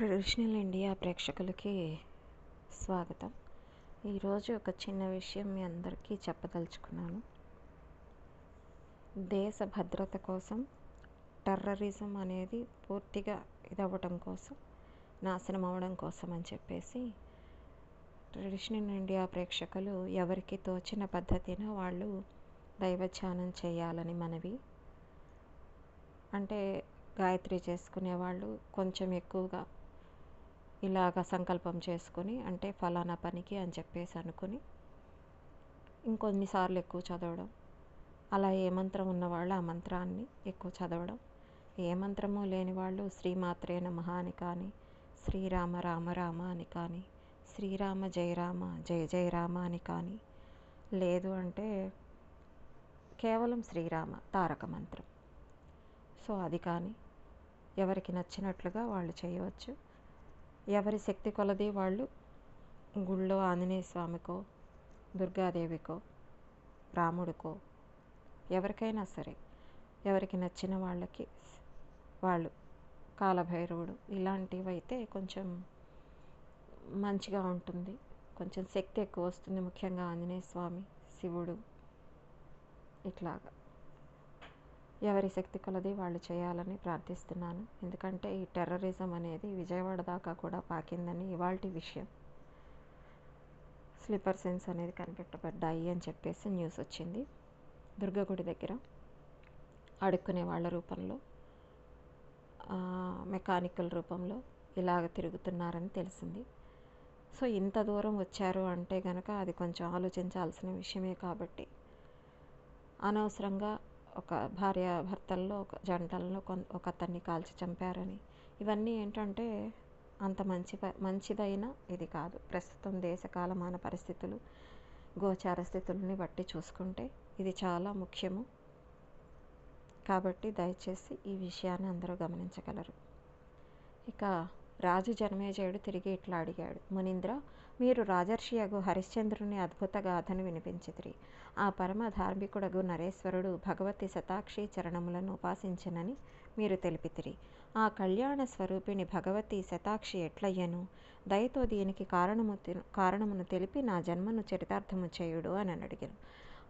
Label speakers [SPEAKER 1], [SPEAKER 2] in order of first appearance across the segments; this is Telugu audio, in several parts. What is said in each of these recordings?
[SPEAKER 1] ట్రెడిషనల్ ఇండియా ప్రేక్షకులకి స్వాగతం. ఈరోజు ఒక చిన్న విషయం మీ అందరికీ చెప్పదలుచుకున్నాను. దేశ భద్రత కోసం టెర్రరిజం అనేది పూర్తిగా ఇదవ్వటం కోసం నాశనం అవ్వడం కోసం అని చెప్పేసి ట్రెడిషనల్ ఇండియా ప్రేక్షకులు ఎవరికి తోచిన పద్ధతిన వాళ్ళు దైవధ్యానం చేయాలని మనవి. అంటే గాయత్రి చేసుకునే వాళ్ళు కొంచెం ఎక్కువగా ఇలాగ సంకల్పం చేసుకుని అంటే ఫలానా పనికి అని చెప్పేసి అనుకుని ఇంకొన్నిసార్లు ఎక్కువ చదవడం. అలా ఏ మంత్రం ఉన్నవాళ్ళు ఆ మంత్రాన్ని ఎక్కువ చదవడం. ఏ మంత్రము లేని వాళ్ళు శ్రీమాత్రే నమః అని కానీ శ్రీరామ రామ రామ అని కానీ శ్రీరామ జయ రామ జయ జయ రామ అని కానీ లేదు అంటే కేవలం శ్రీరామ తారక మంత్రం. సో అది కానీ ఎవరికి నచ్చినట్లుగా వాళ్ళు చేయవచ్చు. ఎవరి శక్తి కొలది వాళ్ళు? గుళ్ళో ఆంజనేయ స్వామికో దుర్గాదేవికో రాముడికో? ఎవరికైనా సరే ఎవరికి నచ్చిన వాళ్ళకి వాళ్ళు. కాలభైరవుడు ఇలాంటివి అయితే కొంచెం మంచిగా ఉంటుంది. కొంచెం శక్తి ఎక్కువ వస్తుంది ముఖ్యంగా ఆంజనేయ స్వామి శివుడు ఇట్లాగా. ఎవరి శక్తి కొలది వాళ్ళు చేయాలని ప్రార్థిస్తున్నాను. ఎందుకంటే ఈ టెర్రరిజం అనేది విజయవాడ దాకా కూడా పాకిందని ఇవాల్టి విషయం. స్లీపర్ సెన్స్ అనేది కనిపెట్టబడ్డాయి అని చెప్పేసి న్యూస్ వచ్చింది. దుర్గగుడి దగ్గర అడుక్కునే వాళ్ళ రూపంలో మెకానికల్ రూపంలో ఇలాగ తిరుగుతున్నారని తెలిసింది. సో ఇంత దూరం వచ్చారు అంటే కనుక అది కొంచెం ఆలోచించాల్సిన విషయమే కాబట్టి అనవసరంగా ఒక భార్య భర్తల్లో ఒక జంటల్లో కొన్ ఒక అతన్ని కాల్చి చంపారని. ఇవన్నీ ఏంటంటే అంత మంచి మంచిదైన ఇది కాదు. ప్రస్తుతం దేశ కాలమాన పరిస్థితులు గోచార స్థితులని బట్టి చూసుకుంటే ఇది చాలా ముఖ్యము. కాబట్టి దయచేసి ఈ విషయాన్ని అందరూ గమనించగలరు. ఇక రాజు జన్మేజయుడు తిరిగి ఇట్లా అడిగాడు. మునీంద్ర మీరు రాజర్షియగు హరిశ్చంద్రుని అద్భుత గాథను వినిపించితిరి. ఆ పరమ ధార్మికుడగు నరేశ్వరుడు భగవతి శతాక్షి చరణములను ఉపాసించనని మీరు తెలిపితిరి. ఆ కళ్యాణ స్వరూపిణి భగవతి శతాక్షి ఎట్లయ్యను? దయతో దీనికి కారణము కారణమును తెలిపి నా జన్మను చరితార్థము చేయుడు అని అడిగాను.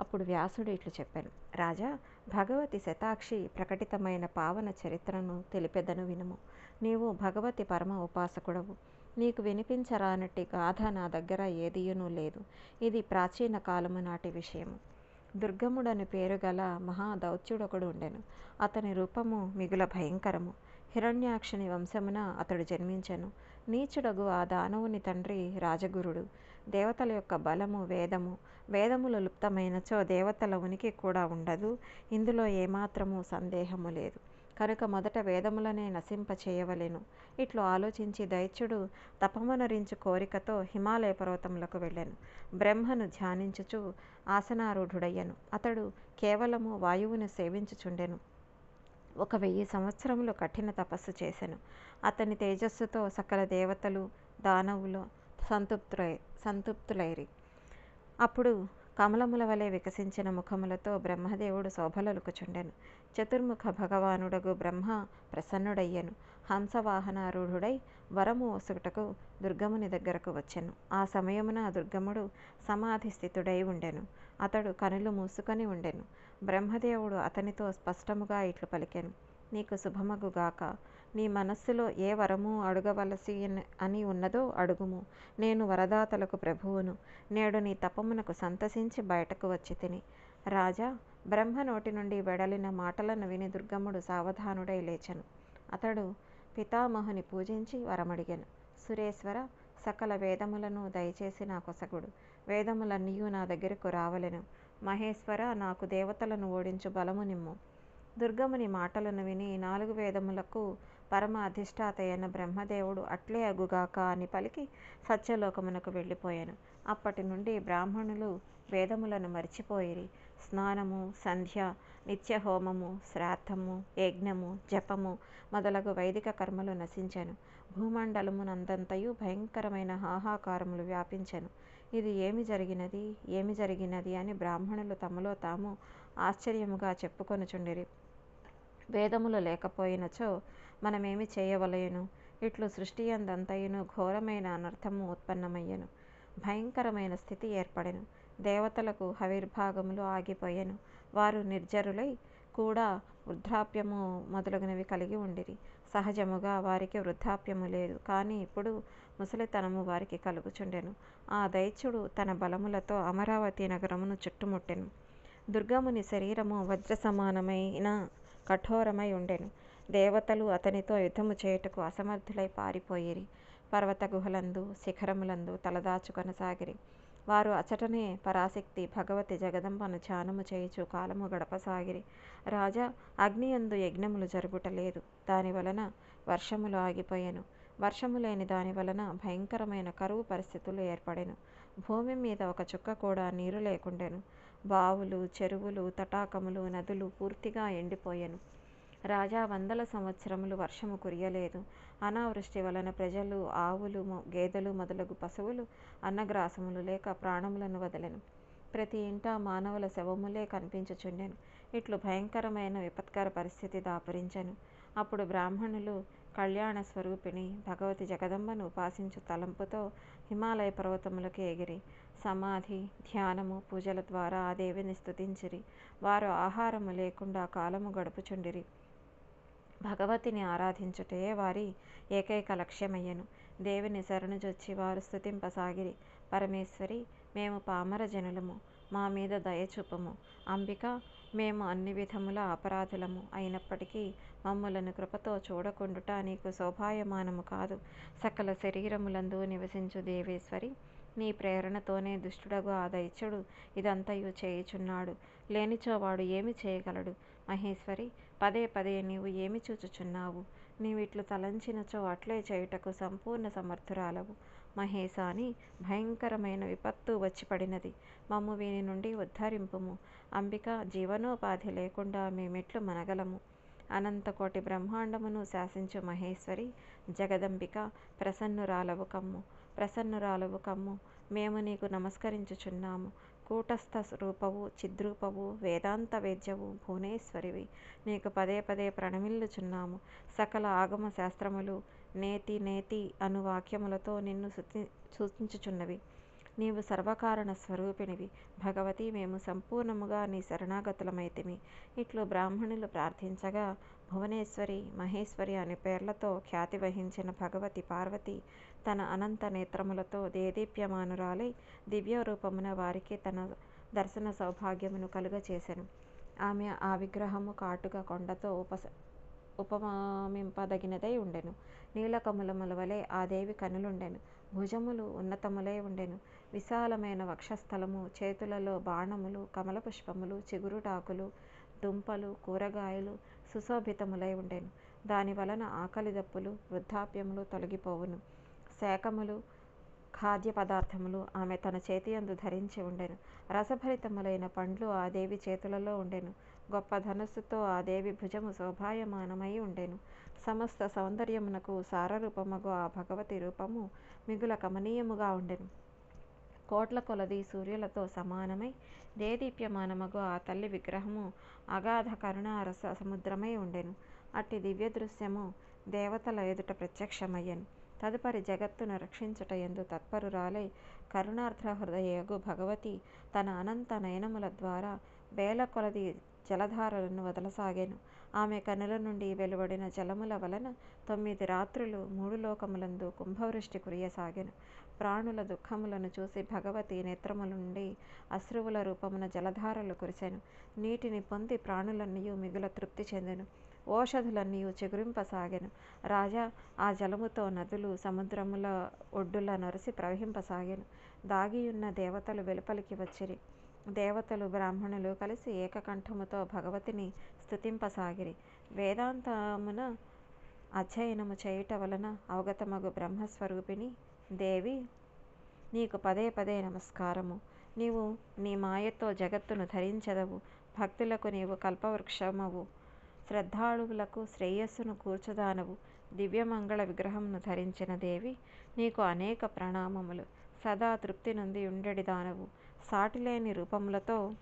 [SPEAKER 1] అప్పుడు వ్యాసుడు ఇట్లు చెప్పాను. రాజా భగవతి శతాక్షి ప్రకటితమైన పావన చరిత్రను తెలిపెదను వినుము. నీవు భగవతి పరమ ఉపాసకుడవు. నీకు వినిపించరానట్టి గాథ నా దగ్గర ఏదియునూ లేదు. ఇది ప్రాచీన కాలము నాటి విషయము. దుర్గముడని పేరు గల మహాదౌత్యుడొకడు ఉండెను. అతని రూపము మిగుల భయంకరము. హిరణ్యాక్షుని వంశమున అతడు జన్మించెను. నీచుడగు ఆ దానవుని తండ్రి రాజగురుడు. దేవతల యొక్క బలము వేదము వేదములు లుప్తమైనచో దేవతల ఉనికి కూడా ఉండదు. ఇందులో ఏమాత్రము సందేహము లేదు. కనుక మొదట వేదములనే నశింప చేయవలెను ఇట్లు ఆలోచించి దైత్యుడు తపమునరించు కోరికతో హిమాలయ పర్వతములకు వెళ్ళాను. బ్రహ్మను ధ్యానించుచు ఆసనారూఢుడయ్యను. అతడు కేవలము వాయువును సేవించుచుండెను. ఒక వెయ్యి సంవత్సరములు కఠిన తపస్సు చేశాను అతని తేజస్సుతో సకల దేవతలు దానవులు సంతృప్తులై సంతృప్తులైరి. అప్పుడు కమలముల వలె వికసించిన ముఖములతో బ్రహ్మదేవుడు శోభలలుకుచుండెను. చతుర్ముఖ భగవానుడగు బ్రహ్మ ప్రసన్నుడయ్యను. హంసవాహనారూఢుడై వరము ఒసుగుటకు దుర్గముని దగ్గరకు వచ్చెను. ఆ సమయమున దుర్గముడు సమాధి స్థితుడై ఉండెను. అతడు కనులు మూసుకొని ఉండెను. బ్రహ్మదేవుడు అతనితో స్పష్టముగా ఇట్లు పలికెను. నీకు శుభమగుగాక నీ మనస్సులో ఏ వరము అడగవలసి అని ఉన్నదో అడుగుము. నేను వరదాతలకు ప్రభువును. నేడు నీ తపమునకు సంతసించి బయటకు వచ్చి తిని. రాజా బ్రహ్మ నోటి నుండి వెడలిన మాటలను విని దుర్గముడు సావధానుడై లేచను. అతడు పితామహుని పూజించి వరమడిగాను. సురేశ్వర సకల వేదములను దయచేసి నా కొసగుడు వేదములన్నీయు నా దగ్గరకు రావలెను. మహేశ్వర నాకు దేవతలను ఓడించు బలము నిమ్ము. దుర్గముని మాటలను విని నాలుగు వేదములకు పరమ అధిష్టాత అయిన బ్రహ్మదేవుడు అట్లే అగుగాక అని పలికి సత్యలోకమునకు వెళ్ళిపోయాను. అప్పటి నుండి బ్రాహ్మణులు వేదములను మరిచిపోయిరి. స్నానము సంధ్య నిత్య హోమము శ్రాద్ధము యజ్ఞము జపము మొదలగు వైదిక కర్మలు నశించెను. భూమండలమునందంతయు భయంకరమైన హాహాకారములు వ్యాపించెను. ఇది ఏమి జరిగినది? ఏమి జరిగినది? అని బ్రాహ్మణులు తమలో తాము ఆశ్చర్యముగా చెప్పుకొనుచుండిరి. వేదములు లేకపోయినచో మనమేమి చేయవలయను ఇట్లు సృష్టి అందంతయును ఘోరమైన అనర్థము ఉత్పన్నమయ్యను. భయంకరమైన స్థితి ఏర్పడెను. దేవతలకు హవిర్భాగములు ఆగిపోయెను. వారు నిర్జరులై కూడా వృద్ధాప్యము మొదలగునవి కలిగి ఉండిరి. సహజముగా వారికి వృద్ధాప్యము లేదు. కానీ ఇప్పుడు ముసలితనము వారికి కలుగుచుండెను. ఆ దైత్యుడు తన బలములతో అమరావతి నగరమును చుట్టుముట్టెను. దుర్గముని శరీరము వజ్ర సమానమైన కఠోరమై ఉండెను. దేవతలు అతనితో యుద్ధము చేయుటకు అసమర్థులై పారిపోయిరి. పర్వత గుహలందు శిఖరములందు తలదాచుకొనసాగిరి. వారు అచటనే పరాశక్తి భగవతి జగదంబను ధ్యానము చేయుచు కాలము గడపసాగిరి. రాజా అగ్నియందు యజ్ఞములు జరుగుటలేదు. దాని వలన వర్షములు ఆగిపోయెను. వర్షము లేని దాని వలన భయంకరమైన కరువు పరిస్థితులు ఏర్పడెను. భూమి మీద ఒక చుక్క కూడా నీరు లేకుండెను. బావులు చెరువులు తటాకములు నదులు పూర్తిగా ఎండిపోయెను. రాజా వందల సంవత్సరములు వర్షము కురియలేదు. అనావృష్టి వలన ప్రజలు ఆవులు గేదెలు మొదలగు పశువులు అన్నగ్రాసములు లేక ప్రాణములను వదలెను. ప్రతి ఇంటా మానవుల శవములే కనిపించుచుండెను. ఇట్లు భయంకరమైన విపత్కర పరిస్థితి దాపురించెను. అప్పుడు బ్రాహ్మణులు కళ్యాణ స్వరూపిణి భగవతి జగదంబను ఉపాసించు తలంపుతో హిమాలయ పర్వతములకు ఎగిరి సమాధి ధ్యానము పూజల ద్వారా ఆ దేవిని స్థుతించిరి వారు ఆహారము లేకుండా కాలము గడుపుచుండిరి. భగవతిని ఆరాధించుటే వారి ఏకైక లక్ష్యమయ్యను. శరణు శరణుజొచ్చి వారు స్థుతింపసాగిరి పరమేశ్వరి మేము పామర జనులము. మా మీద దయచూపము అంబిక మేము అన్ని విధముల అపరాధులము. అయినప్పటికీ మమ్ములను కృపతో చూడకుండుట నీకు శోభాయమానము కాదు. సకల శరీరములందు నివసించు దేవేశ్వరి నీ ప్రేరణతోనే దుష్టుడగు ఆ దైత్యుడు ఇదంతయు చేయుచున్నాడు. లేనిచో వాడు ఏమి చేయగలడు? మహేశ్వరి పదే పదే నీవు ఏమి చూచుచున్నావు? నీవిట్లు తలంచినచో అట్లే చేయుటకు సంపూర్ణ సమర్థురాలవు. మహేశాని భయంకరమైన విపత్తు వచ్చి పడినది. మమ్ము వీని నుండి ఉద్ధరింపుము. అంబిక జీవనోపాధి లేకుండా మేమెట్లు మనగలము. అనంతకోటి బ్రహ్మాండమును శాసించు మహేశ్వరి జగదంబిక ప్రసన్నురాలవు కమ్ము. ప్రసన్నురాలవు కమ్ము మేము నీకు నమస్కరించుచున్నాము. కూటస్థ రూపవు చిద్రూపవు వేదాంత వేద్యవు భువనేశ్వరివి. నీకు పదే పదే ప్రణమిల్లుచున్నాము. సకల ఆగమ శాస్త్రములు నేతి నేతి అను వాక్యములతో నిన్ను శుతి సూచించుచున్నవి. నీవు సర్వకారణ స్వరూపిణివి భగవతి మేము సంపూర్ణముగా నీ శరణాగతులమైతిమి. ఇట్లు బ్రాహ్మణులు ప్రార్థించగా భువనేశ్వరి మహేశ్వరి అనే పేర్లతో ఖ్యాతి వహించిన భగవతి పార్వతి తన అనంత నేత్రములతో దేదీప్యమానురాలై దివ్య రూపమున వారికి తన దర్శన సౌభాగ్యమును కలుగచేసెను. ఆమె ఆ విగ్రహము కాటుక కొండతో ఉపస ఉపమామింపదగినదై ఉండెను. నీలకమలముల వలె ఆ దేవి కనులుండెను. భుజములు ఉన్నతములై ఉండెను. విశాలమైన వక్షస్థలము చేతులలో బాణములు కమల పుష్పములు చిగురుటాకులు దుంపలు కూరగాయలు సుశోభితములై ఉండెను. దాని వలన ఆకలి దప్పులు వృద్ధాప్యములు తొలగిపోవును. శాకములు ఖాద్య పదార్థములు ఆమె తన చేతియందు ధరించి ఉండెను. రసభరితములైన పండ్లు ఆ దేవి చేతులలో ఉండెను. గొప్ప ధనుస్సుతో ఆ దేవి భుజము శోభాయమానమై ఉండెను. సమస్త సౌందర్యమునకు సారరూపముగు ఆ భగవతి రూపము మిగుల కమనీయముగా ఉండెను. కోట్ల కొలది సూర్యులతో సమానమై దేదీప్యమానమగు ఆ తల్లి విగ్రహము అగాధ కరుణారస సముద్రమై ఉండెను. అట్టి దివ్య దృశ్యము దేవతల ఎదుట ప్రత్యక్షమయ్యను. తదుపరి జగత్తును రక్షించుట ఎందు తత్పరురాలై కరుణార్థ హృదయగు భగవతి తన అనంత నయనముల ద్వారా వేల కొలది జలధారలను వదలసాగాను. ఆమె కనుల నుండి వెలువడిన జలముల వలన తొమ్మిది రాత్రులు మూడు లోకములందు కుంభవృష్టి కురియసాగాను. ప్రాణుల దుఃఖములను చూసి భగవతి నేత్రములుండి అశ్రువుల రూపమున జలధారలు కురిశాను నీటిని పొంది ప్రాణులన్నయూ మిగుల తృప్తి చెందెను. ఓషధులన్నీ చిగురింపసాగాను. రాజా ఆ జలముతో నదులు సముద్రముల ఒడ్డుల నొరసి ప్రవహింపసాగాను. దాగియున్న దేవతలు వెలుపలికి వచ్చిరి. దేవతలు బ్రాహ్మణులు కలిసి ఏకకంఠముతో భగవతిని స్తుతింపసాగిరి. వేదాంతమున అధ్యయనము చేయుట వలన అవగతమగు బ్రహ్మస్వరూపిణి దేవి నీకు పదే పదే నమస్కారము. నీవు నీ మాయతో జగత్తును ధరించెదవు. భక్తులకు నీవు కల్పవృక్షమవు. శ్రద్ధాళువులకు శ్రేయస్సును కూర్చుదానవు. దివ్యమంగళ విగ్రహంను ధరించిన దేవి నీకు అనేక ప్రణామములు. సదా తృప్తి నుండి ఉండెడి దానవు సాటిలేని రూపములతో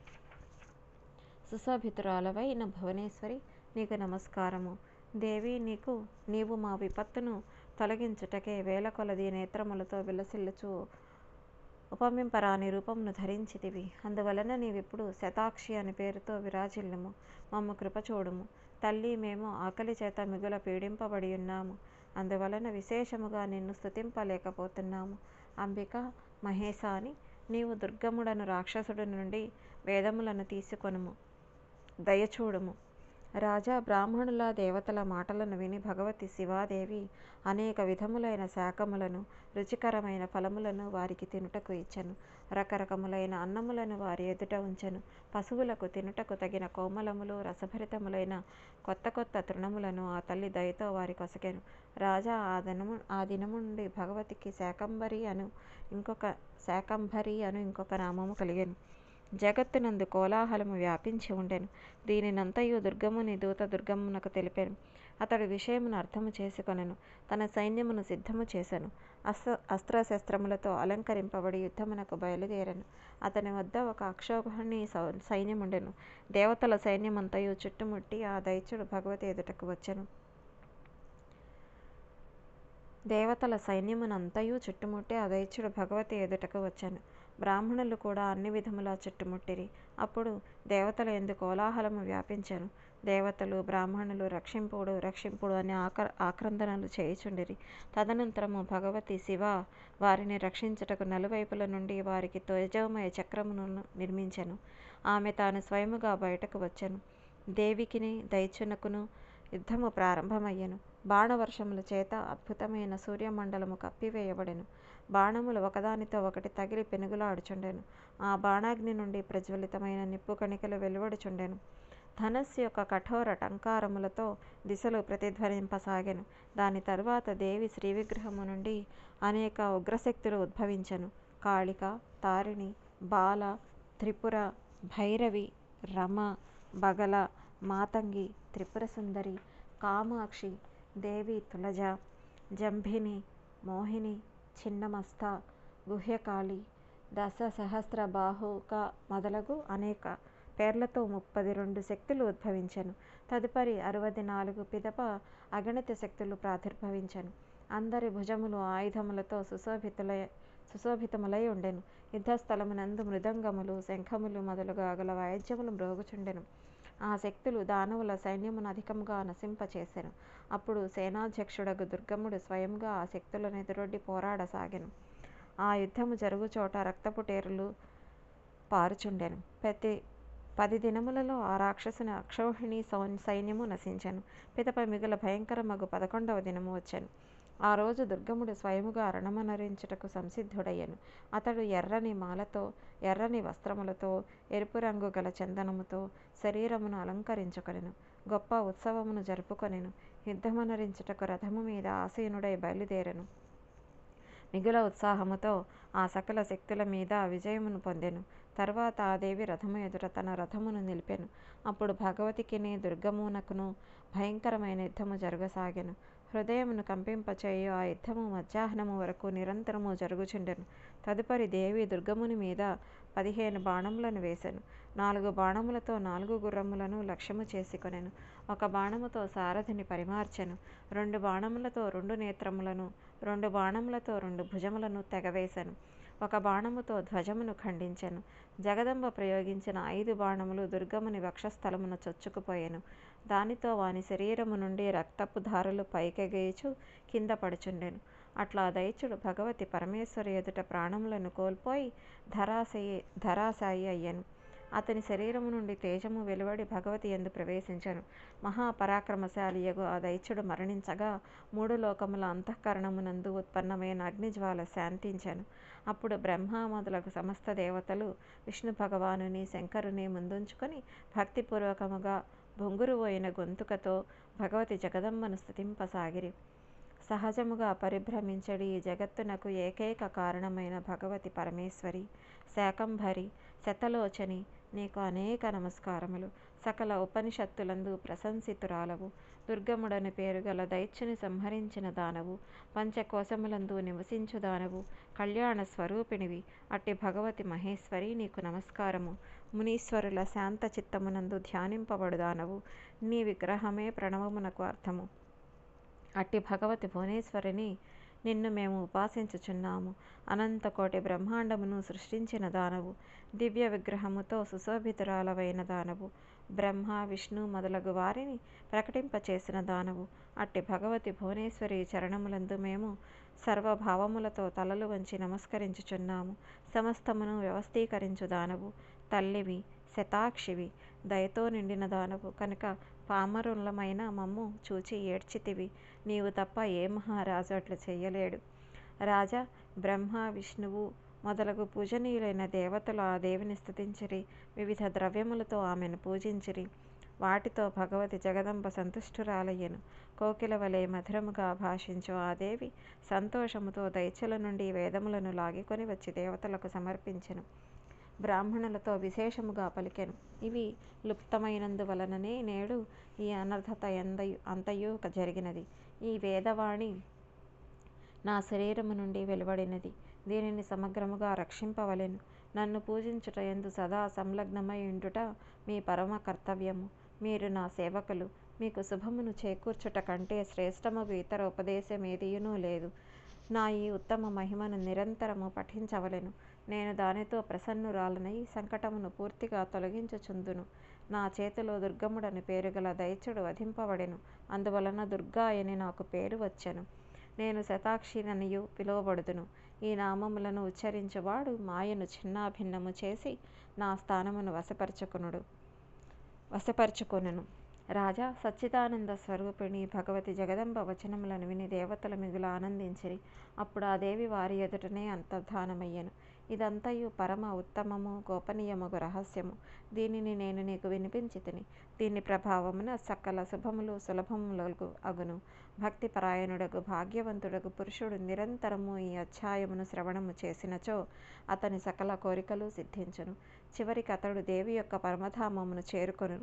[SPEAKER 1] సుశోభితురాలవైన భువనేశ్వరి నీకు నమస్కారము. దేవి నీకు నీవు మా విపత్తును తొలగించుటకే వేల కొలది నేత్రములతో విలసిల్లుచు ఉపమింపరాని రూపమును ధరించితివి. అందువలన నీవిప్పుడు శతాక్షి అని పేరుతో విరాజిల్లుము మమ్ము కృపచూడుము తల్లి మేము ఆకలి చేత మిగుల పీడింపబడి ఉన్నాము. అందువలన విశేషముగా నిన్ను స్థుతింపలేకపోతున్నాము అంబిక మహేశ అని నీవు దుర్గముడను రాక్షసుడి నుండి వేదములను తీసుకొనుము. దయచూడుము రాజా బ్రాహ్మణుల దేవతల మాటలను విని భగవతి శివాదేవి అనేక విధములైన శాకములను రుచికరమైన ఫలములను వారికి తినుటకు ఇచ్చెను. రకరకములైన అన్నములను వారి ఎదుట ఉంచెను. పశువులకు తినుటకు తగిన కోమలములు రసభరితములైన కొత్త కొత్త తృణములను ఆ తల్లి దయతో వారి కొసకెను. రాజా ఆ దినము ఆ దినము నుండి భగవతికి శాకంబరి అను ఇంకొక శాకంభరి అను ఇంకొక నామము కలిగెను. జగత్తునందు కోలాహలము వ్యాపించి ఉండెను. దీనినంతయు దుర్గముని దూత దుర్గమునకు తెలిపాను. అతడు విషయమును అర్థము చేసుకొనెను. తన సైన్యమును సిద్ధము చేశాను అస్త్ర అస్త్రశస్త్రములతో అలంకరింపబడి యుద్ధమునకు బయలుదేరాను. అతని వద్ద ఒక అక్షోభణి సైన్యముండెను. దేవతల సైన్యమంతయు చుట్టుముట్టి ఆ దైత్యుడు భగవతి ఎదుటకు వచ్చెను. దేవతల సైన్యమునంతయు చుట్టుముట్టి ఆ దైత్యుడు భగవతి ఎదుటకు వచ్చాను. బ్రాహ్మణులు కూడా అన్ని విధములా చుట్టుముట్టిరి. అప్పుడు దేవతల ఎందు కోలాహలము వ్యాపించను. దేవతలు బ్రాహ్మణులు రక్షింపుడు రక్షింపుడు అని ఆక ఆక్రందనలు చేయుచుండిరి. తదనంతరము భగవతి శివ వారిని రక్షించుటకు నలువైపుల నుండి వారికి తేజోమయ చక్రమును నిర్మించెను. ఆమె తాను స్వయముగా బయటకు వచ్చెను. దేవికిని దైత్యునకును యుద్ధము ప్రారంభమయ్యెను. బాణవర్షముల చేత అద్భుతమైన సూర్యమండలము కప్పివేయబడెను. బాణములు ఒకదానితో ఒకటి తగిలి పెనుగులాడుచుండెను. ఆ బాణాగ్ని నుండి ప్రజ్వలితమైన నిప్పు కణికలు వెలువడుచుండెను. ధనస్సు యొక్క కఠోర టంకారములతో దిశలు ప్రతిధ్వనింపసాగెను. దాని తరువాత దేవి శ్రీ విగ్రహము నుండి అనేక ఉగ్రశక్తులు ఉద్భవించెను. కాళిక తారిణి బాల త్రిపుర భైరవి రమ బగల మాతంగి త్రిపుర సుందరి కామాక్షి దేవి తులజ జంభిని మోహిని చిన్నమస్త గుహ్యకాళి దశ సహస్ర బాహుక మొదలగు అనేక పేర్లతో ముప్పది రెండు శక్తులు ఉద్భవించెను. తదుపరి అరవది నాలుగు పిదప అగణిత శక్తులు ప్రాదుర్భవించెను. అందరి భుజములు ఆయుధములతో సుశోభితులై సుశోభితములై ఉండెను. యుద్ధస్థలమునందు మృదంగములు శంఖములు మొదలుగా గల వాయిద్యములు మ్రోగుచుండెను. ఆ శక్తులు దానవుల సైన్యమును అధికముగా నశింపచేసెను. అప్పుడు సేనాధ్యక్షుడగు దుర్గముడు స్వయంగా ఆ శక్తులను ఎదురొడ్డి పోరాడసాగెను. ఆ యుద్ధము జరుగుచోట రక్తపుటేరులు పారుచుండెను. ప్రతి పది దినములలో ఆ రాక్షసుని అక్షౌహిణి సైన్యము నశించెను. పిదప మిగుల భయంకరమగు పదకొండవ దినము వచ్చెను. ఆ రోజు దుర్గముడు స్వయముగా అరణమనరించుటకు సంసిద్ధుడయ్యను. అతడు ఎర్రని మాలతో ఎర్రని వస్త్రములతో ఎరుపు రంగు గల చందనముతో శరీరమును అలంకరించుకొనెను. గొప్ప ఉత్సవమును జరుపుకొనెను. యుద్ధమనరించుటకు రథము మీద ఆసీనుడై బయలుదేరెను. మిగుల ఉత్సాహముతో ఆ సకల శక్తుల మీద విజయమును పొందెను. తర్వాత ఆ దేవి రథము ఎదుట తన రథమును నిలిపెను. అప్పుడు భగవతికిని దుర్గమునకును భయంకరమైన యుద్ధము జరగసాగెను. హృదయమును కంపింపచేయు ఆ యుద్ధము మధ్యాహ్నము వరకు నిరంతరము జరుగుచుండెను. తదుపరి దేవి దుర్గముని మీద పదిహేను బాణములను వేశాను నాలుగు బాణములతో నాలుగు గుర్రములను లక్ష్యము చేసుకొనెను. ఒక బాణముతో సారథిని పరిమార్చెను. రెండు బాణములతో రెండు నేత్రములను రెండు బాణములతో రెండు భుజములను తెగవేశాను ఒక బాణముతో ధ్వజమును ఖండించెను. జగదంబ ప్రయోగించిన ఐదు బాణములు దుర్గముని వక్షస్థలమును చొచ్చుకుపోయెను. దానితో వాని శరీరము నుండి రక్తపు ధారలు పైకెగేయుచు కింద పడుచుండెను. అట్లా దైత్యుడు భగవతి పరమేశ్వరి ఎదుట ప్రాణములను కోల్పోయి ధరాశయి ధరాశాయి అయ్యాను. అతని శరీరము నుండి తేజము వెలువడి భగవతి ఎందు ప్రవేశించెను. మహాపరాక్రమశాలియగు ఆ దైత్యుడు మరణించగా మూడు లోకముల అంతఃకరణమునందు ఉత్పన్నమైన అగ్నిజ్వాల శాంతించాను. అప్పుడు బ్రహ్మ మొదలగు సమస్త దేవతలు విష్ణు భగవానుని శంకరుని ముందుంచుకొని భక్తిపూర్వకముగా బొంగురువోయిన గొంతుకతో భగవతి జగదంబను స్తుతింపసాగిరి. సహజముగా పరిభ్రమించడి ఈ జగత్తునకు ఏకైక కారణమైన భగవతి పరమేశ్వరి. శాకంభరి శతలోచని నీకు అనేక నమస్కారములు. సకల ఉపనిషత్తులందు ప్రశంసితురాలవు. దుర్గముడని పేరు గల దైత్యుని సంహరించిన దానవు. పంచకోశములందు నివసించు దానవు కళ్యాణ స్వరూపిణివి. అట్టి భగవతి మహేశ్వరి నీకు నమస్కారము. మునీశ్వరుల శాంత చిత్తమునందు ధ్యానింపబడుదానవు. నీ విగ్రహమే ప్రణవమునకు అర్థము. అట్టి భగవతి భువనేశ్వరిని నిన్ను మేము ఉపాసించుచున్నాము. అనంతకోటి బ్రహ్మాండమును సృష్టించిన దానవు. దివ్య విగ్రహముతో సుశోభితురాలవైన దానవు. బ్రహ్మ విష్ణు మొదలగు వారిని ప్రకటింపచేసిన దానవు. అట్టి భగవతి భువనేశ్వరి చరణములందు మేము సర్వభావములతో తలలు వంచి నమస్కరించుచున్నాము. సమస్తమును వ్యవస్థీకరించు దానవు. తల్లివి శతాక్షివి దయతో నిండిన దానవు. కనుక పామరులమైన మమ్ము చూచి ఏడ్చితివి. నీవు తప్ప ఏ మహారాజు అట్లు చేయలేడు రాజా బ్రహ్మ విష్ణువు మొదలగు పూజనీయులైన దేవతలు ఆ దేవిని స్థుతించిరి. వివిధ ద్రవ్యములతో ఆమెను పూజించిరి. వాటితో భగవతి జగదంబ సంతుష్టురాలయ్యను. కోకిల వలె మధురముగా భాషించు ఆ దేవి సంతోషముతో దైత్యుల నుండి వేదములను లాగికొని వచ్చి దేవతలకు సమర్పించెను. బ్రాహ్మణులతో విశేషముగా పలికెను. ఇవి లుప్తమైనందువలననే నేడు ఈ అనర్ధత ఎందయు అంతయు జరిగినది. ఈ వేదవాణి నా శరీరము నుండి వెలువడినది. దీనిని సమగ్రముగా రక్షింపవలెను. నన్ను పూజించుట ఎందు సదా సంలగ్నమై ఉండుట మీ పరమ కర్తవ్యము. మీరు నా సేవకులు. మీకు శుభమును చేకూర్చుట కంటే శ్రేష్టమగు ఇతర ఉపదేశం ఏదియునూ లేదు. నా ఈ ఉత్తమ మహిమను నిరంతరము పఠించవలెను. నేను దానితో ప్రసన్నురాలనై సంకటమును పూర్తిగా తొలగించుచుందును. నా చేతిలో దుర్గముడని పేరుగల దైత్యుడు వధింపబడెను. అందువలన దుర్గా అని నాకు పేరు వచ్చెను. నేను శతాక్షిననియు పిలువబడుదును. ఈ నామములను ఉచ్చరించువాడు మాయను చిన్నాభిన్నము చేసి నా స్థానమును వశపరచుకునుడు. వశపరచుకొనెను. రాజా సచ్చిదానంద స్వరూపిణి భగవతి జగదంబ వచనములను విని దేవతల మిగుల ఆనందించిరి. అప్పుడు ఆ దేవి వారి ఎదుటనే అంతర్ధానమయ్యను. ఇదంతయు పరమ ఉత్తమము గోపనీయముగు రహస్యము. దీనిని నేను నీకు వినిపించితిని. దీని ప్రభావమున సకల శుభములు సులభములకు అగును. భక్తి పరాయణుడగు భాగ్యవంతుడగు పురుషుడు నిరంతరము ఈ అధ్యాయమును శ్రవణము చేసినచో అతని సకల కోరికలు సిద్ధించును. చివరికి అతడు దేవి యొక్క పరమధామమును చేరుకొను.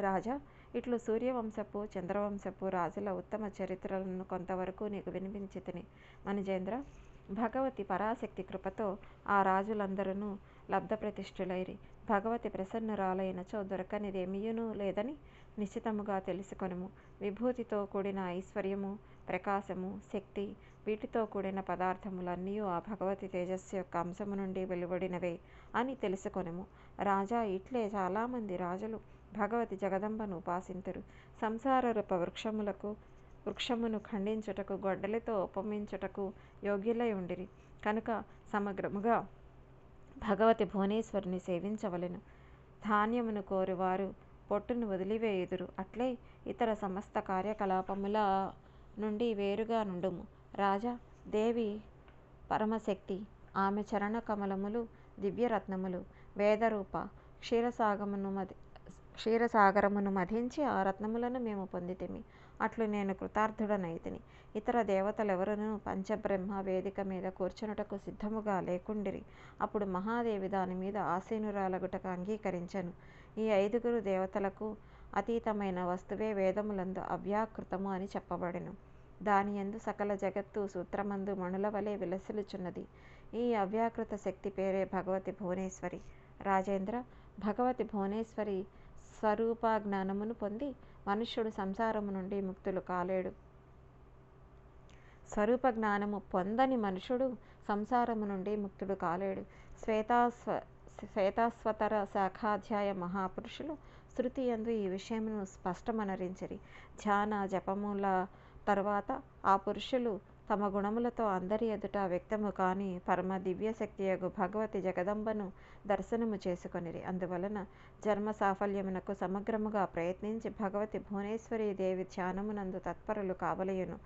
[SPEAKER 1] రాజా ఇట్లు సూర్యవంశపు చంద్రవంశపు రాజుల ఉత్తమ చరిత్రలను కొంతవరకు నీకు వినిపించితిని. తిని భగవతి పరాశక్తి కృపతో ఆ రాజులందరూ లబ్ధప్రతిష్ఠులైరి. భగవతి ప్రసన్నురాలైనచో దొరకనిదేమియునూ లేదని నిశ్చితముగా తెలుసుకొనుము. విభూతితో కూడిన ఐశ్వర్యము ప్రకాశము శక్తి వీటితో కూడిన పదార్థములన్నీ ఆ భగవతి తేజస్సు యొక్క అంశము నుండి వెలువడినవే అని తెలుసుకొనుము. రాజా ఇట్లే చాలామంది రాజులు భగవతి జగదంబను ఉపాసింతురు. సంసార రూప వృక్షములకు వృక్షమును ఖండించుటకు గొడ్డలితో ఉపమించుటకు యోగ్యులై ఉండిరి. కనుక సమగ్రముగా భగవతి భువనేశ్వరిని సేవించవలెను. ధాన్యమును కోరువారు పొట్టును వదిలివేయుదురు అట్లే ఇతర సమస్త కార్యకలాపముల నుండి వేరుగా నుండుము. రాజా దేవి పరమశక్తి ఆమె చరణ కమలములు దివ్యరత్నములు వేదరూప క్షీరసాగమును మది క్షీరసాగరమును మధించి ఆ రత్నములను మేము పొందితిమి. అట్లు నేను కృతార్థుడనైతిని. ఇతర దేవతలెవరునూ పంచబ్రహ్మ వేదిక మీద కూర్చునుటకు సిద్ధముగా లేకుండిరి. అప్పుడు మహాదేవి దాని మీద ఆసీనురాలగుటకు అంగీకరించెను. ఈ ఐదుగురు దేవతలకు అతీతమైన వస్తువే వేదములందు అవ్యాకృతము అని చెప్పబడెను. దాని యందు సకల జగత్తు సూత్రమందు మణుల వలె విలసిలుచున్నది ఈ అవ్యాకృత శక్తి పేరే భగవతి భువనేశ్వరి. రాజేంద్ర భగవతి భువనేశ్వరి స్వరూప జ్ఞానమును పొంది మనుష్యుడు సంసారము నుండి ముక్తులు కాలేడు. స్వరూప జ్ఞానము పొందని మనుషుడు సంసారము నుండి ముక్తుడు కాలేడు. శ్వేతాస్వ శ్వేతాస్వతర శాఖాధ్యాయ మహాపురుషులు శృతి యందు ఈ విషయమును స్పష్టమనరించరి. ధ్యాన జపముల తర్వాత ఆ పురుషులు తమ గుణములతో అందరి ఎదుట వ్యక్తము కాని పరమ దివ్యశక్తియగు భగవతి జగదంబను దర్శనము చేసుకొనిరి. అందువలన జన్మ సాఫల్యమునకు సమగ్రముగా ప్రయత్నించి భగవతి భువనేశ్వరి దేవి ధ్యానమునందు తత్పరులు కావలయును.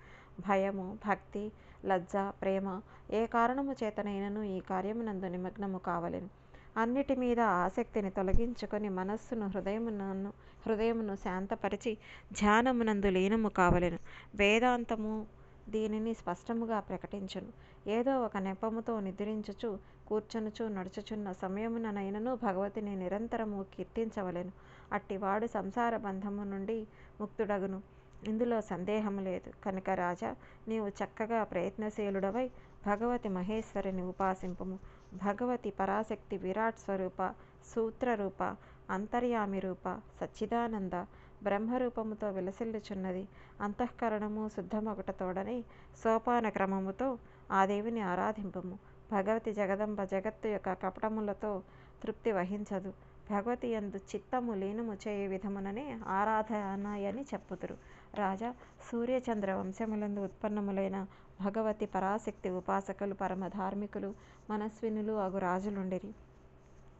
[SPEAKER 1] భయము భక్తి లజ్జ ప్రేమ ఏ కారణము చేతనైనను ఈ కార్యమునందు నిమగ్నము కావలెను. అన్నిటి మీద ఆసక్తిని తొలగించుకొని మనస్సును హృదయమునను హృదయమును శాంతపరిచి ధ్యానమునందు లీనము కావలెను. వేదాంతము దీనిని స్పష్టముగా ప్రకటించును. ఏదో ఒక నెపముతో నిద్రించుచు కూర్చొనుచు నడుచుచున్న సమయముననైనను భగవతిని నిరంతరము కీర్తించవలెను. అట్టివాడు సంసార బంధము నుండి ముక్తుడగును. ఇందులో సందేహము లేదు. కనుక రాజా నీవు చక్కగా ప్రయత్నశీలుడవై భగవతి మహేశ్వరిని ఉపాసింపుము. భగవతి పరాశక్తి విరాట్ స్వరూప సూత్రరూప అంతర్యామి రూప సచ్చిదానంద బ్రహ్మరూపముతో విలసిల్లుచున్నది. అంతఃకరణము శుద్ధమొకట తోడని సోపాన క్రమముతో ఆ దేవిని ఆరాధింపము. భగవతి జగదంబ జగత్తు యొక్క కపటములతో తృప్తి వహించదు. భగవతి యందు చిత్తము లీనము చేయు విధముననే ఆరాధనాయని చెప్పుదురు. రాజా సూర్యచంద్ర వంశములందు ఉత్పన్నములైన భగవతి పరాశక్తి ఉపాసకులు పరమ ధార్మికులు మనస్వినులు అగు రాజులుండిరి.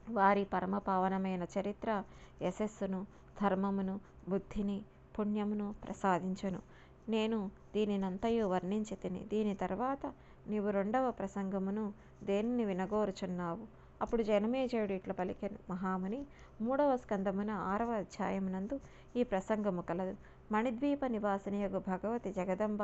[SPEAKER 1] వారి పరమ పావనమైన చరిత్ర యశస్సును ధర్మమును బుద్ధిని పుణ్యమును ప్రసాదించును. నేను దీనినంతయు వర్ణించి తిని దీని తర్వాత నీవు రెండవ ప్రసంగమును దేనిని వినగోరుచున్నావు? అప్పుడు జనమేజయుడు ఇట్ల పలికెను. మహాముని మూడవ స్కందమున ఆరవ అధ్యాయమునందు ఈ ప్రసంగము కలదు. మణిద్వీప నివాసినియగు భగవతి జగదంబ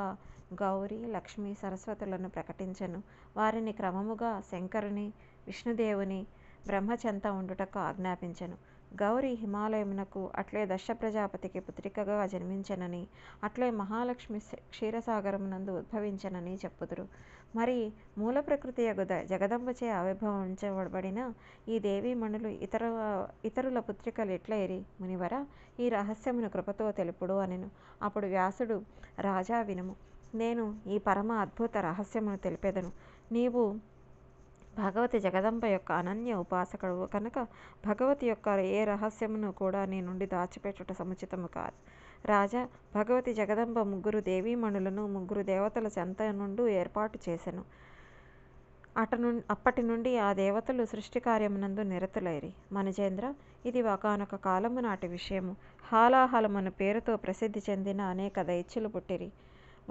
[SPEAKER 1] గౌరి లక్ష్మి సరస్వతులను ప్రకటించను. వారిని క్రమముగా శంకరుని విష్ణుదేవుని బ్రహ్మచంత ఉండుటకు ఆజ్ఞాపించను. గౌరి హిమాలయమునకు అట్లే దశ ప్రజాపతికి పుత్రికగా జన్మించెనని అట్లే మహాలక్ష్మి క్షీరసాగరమునందు ఉద్భవించనని చెప్పుదురు. మరి మూల ప్రకృతి యగు జగదంబచే ఆవిర్భవించబడిన ఈ దేవీమణులు ఇతర ఇతరుల పుత్రికలు ఎట్లయిరి? మునివర ఈ రహస్యమును కృపతో తెలుపుడు అనెను. అప్పుడు వ్యాసుడు రాజా వినుము నేను ఈ పరమ అద్భుత రహస్యమును తెలిపెదను. నీవు భగవతి జగదంబ యొక్క అనన్య ఉపాసకుడు. కనుక భగవతి యొక్క ఏ రహస్యమును కూడా నీ నుండి దాచిపెట్టుట సముచితము కాదు. రాజా భగవతి జగదంబ ముగ్గురు దేవీమణులను ముగ్గురు దేవతల చెంత నుండి ఏర్పాటు చేశాను అట ను అప్పటి నుండి ఆ దేవతలు సృష్టి కార్యమునందు నిరతులైరి. మనుజేంద్ర ఇది ఒకనొక కాలము నాటి విషయము. హాలాహలమను పేరుతో ప్రసిద్ధి చెందిన అనేక దైత్యులు పుట్టిరి.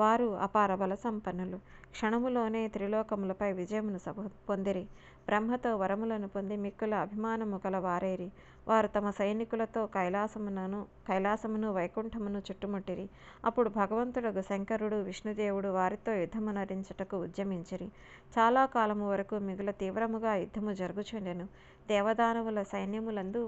[SPEAKER 1] వారు అపార బల సంపన్నులు. క్షణములోనే త్రిలోకములపై విజయమును సభ పొందిరి. బ్రహ్మతో వరములను పొంది మిక్కుల అభిమానము గల వారేరి వారు తమ సైనికులతో కైలాసమునను కైలాసమును వైకుంఠమును చుట్టుముట్టిరి. అప్పుడు భగవంతుడు శంకరుడు విష్ణుదేవుడు వారితో యుద్ధము నరించుటకు ఉద్యమించిరి. చాలా కాలము వరకు మిగుల తీవ్రముగా యుద్ధము జరుగుచుండెను. దేవదానవుల సైన్యములందు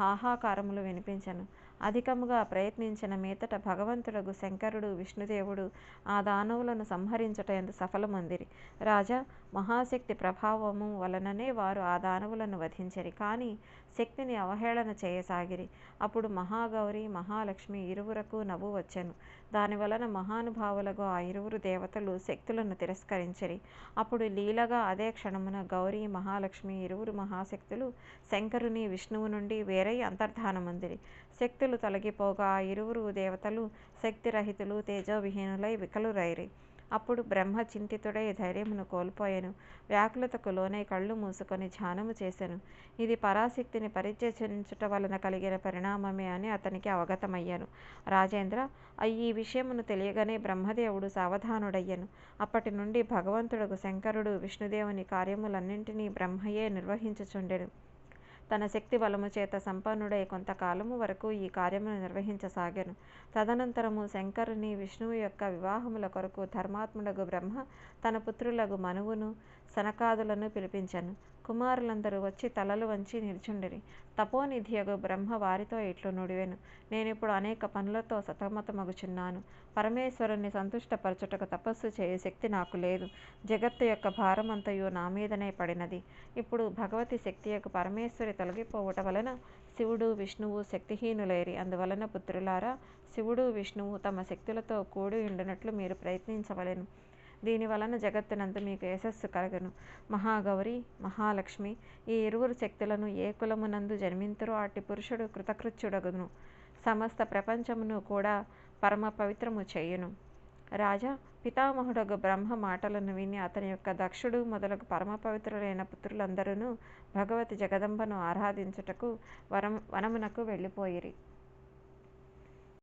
[SPEAKER 1] హాహాకారములు వినిపించెను. అధికముగా ప్రయత్నించిన మీదట భగవంతుడగు శంకరుడు విష్ణుదేవుడు ఆ దానవులను సంహరించుట ఎందు సఫలమందిరి. రాజా మహాశక్తి ప్రభావము వలననే వారు ఆ దానవులను వధించరి. కానీ శక్తిని అవహేళన చేయసాగిరి. అప్పుడు మహాగౌరి మహాలక్ష్మి ఇరువురకు నవ్వు వచ్చెను. దానివలన మహానుభావులకు ఆ ఇరువురు దేవతలు శక్తులను తిరస్కరించిరి. అప్పుడు లీలగా అదే క్షణమున గౌరీ మహాలక్ష్మి ఇరువురు మహాశక్తులు శంకరుని విష్ణువు నుండి వేరై అంతర్ధానమందిరి. శక్తులు తొలగిపోగా ఆ ఇరువురు దేవతలు శక్తిరహితులు తేజోవిహీనులై వికలురైరి. అప్పుడు బ్రహ్మ చింతితుడై ధైర్యమును కోల్పోయాను. వ్యాకులతకు లోనై కళ్ళు మూసుకొని ధ్యానము చేసెను. ఇది పరాశక్తిని పరిచయించుట వలన కలిగిన పరిణామమే అని అతనికి అవగతమయ్యను. రాజేంద్ర ఈ విషయమును తెలియగానే బ్రహ్మదేవుడు సావధానుడయ్యను. అప్పటి నుండి భగవంతుడకు శంకరుడు విష్ణుదేవుని కార్యములన్నింటినీ బ్రహ్మయే నిర్వహించుచుండెను. తన శక్తి బలము చేత సంపన్నుడై కొంతకాలము వరకు ఈ కార్యమును నిర్వహించసాగాను. తదనంతరము శంకరుని విష్ణువు యొక్క వివాహముల కొరకు ధర్మాత్ముడగు బ్రహ్మ తన పుత్రులకు మనువును సనకాదులను పిలిపించెను. కుమారులందరూ వచ్చి తలలు వంచి నిల్చుండిరి. తపోనిధియగు బ్రహ్మ వారితో ఇట్లు నుడివెను. నేనిప్పుడు అనేక పనులతో సతమతమగుచున్నాను. పరమేశ్వరుని సంతుష్టపరచుటకు తపస్సు చేయు శక్తి నాకు లేదు. జగత్తు యొక్క భారమంతయు నా మీదనే పడినది. ఇప్పుడు భగవతి శక్తి యొక్క పరమేశ్వరి తొలగిపోవట వలన శివుడు విష్ణువు శక్తిహీనులేరి. అందువలన పుత్రులారా శివుడు విష్ణువు తమ శక్తులతో కూడి ఉండినట్లు మీరు ప్రయత్నించవలెను. దీని వలన జగత్తునందు మీకు యశస్సు కలగను. మహాగౌరి మహాలక్ష్మి ఈ ఇరువురు శక్తులను ఏ కులమునందు జన్మింతురో అట్టి పురుషుడు కృతకృత్యుడగును సమస్త ప్రపంచమును కూడా పరమ పవిత్రము చేయును. రాజా పితామహుడగు బ్రహ్మ మాటలను విని అతని యొక్క దక్షుడు మొదలగు పరమ పవిత్రులైన పుత్రులందరూ భగవతి జగదంబను ఆరాధించుటకు వరం వనమునకు వెళ్ళిపోయిరి.